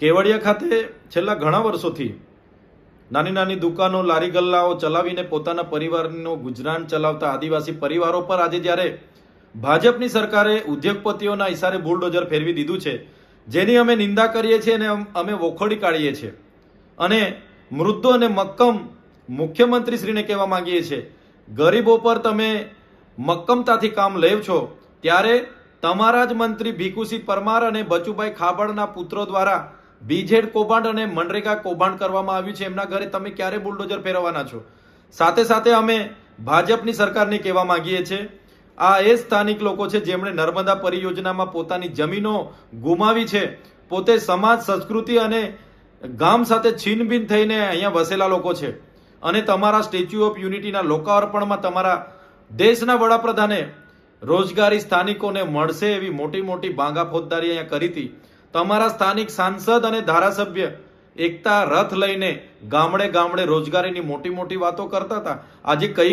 કેવડિયા ખાતે છેલ્લા ઘણા વર્ષોથી નાની નાની દુકાનો, લારી ગલ્લાઓ ચલાવીને પોતાના પરિવારનું ગુજરાન ચલાવતા આદિવાસી પરિવારો પર આજે જ્યારે ભાજપની સરકારે ઉદ્યોગપતિઓના ઇશારે બુલડોઝર ફેરવી દીધું છે, જેની અમે નિંદા કરીએ છીએ અને અમે વખોડી કાઢીએ છીએ. અને મૃદુ અને મક્કમ મુખ્યમંત્રીશ્રીને કહેવા માંગીએ છીએ, ગરીબો પર તમે મક્કમતાથી કામ લેવ છો, ત્યારે તમારા જ મંત્રી ભીખુસિંહ પરમાર અને બચુભાઈ ખાબડના પુત્રો દ્વારા બીજેડ કૌભાંડ અને મનરેગા કૌભાંડ કરવામાં આવ્યું છે. એમના ઘરે તમે ક્યારે બુલડોઝર ફેરવવાના છો? સાથે સાથે અમે ભાજપની સરકારને કહેવા માંગીએ છીએ, આ એ સ્થાનિક લોકો છે જેમણે નર્મદા પરિયોજનામાં પોતાની જમીનો ગુમાવી છે. પોતે સમાજ, સંસ્કૃતિ અને ગામ સાથે છીનભીન થઈને અહીંયા વસેલા લોકો છે. અને તમારા સ્ટેચ્યુ ઓફ યુનિટીના લોકાર્પણમાં તમારા દેશના વડાપ્રધાને રોજગારી સ્થાનિકોને મળશે એવી મોટી મોટી ભાંગા ફોજદારી અહીંયા કરી હતી. તમારા સ્થાનિક સાંસદ અને ધારાસભ્ય એકતા રથ લઈને ગામડે ગામડે રોજગારીની મોટી મોટી વાતો કરતા હતા. આજે કઈ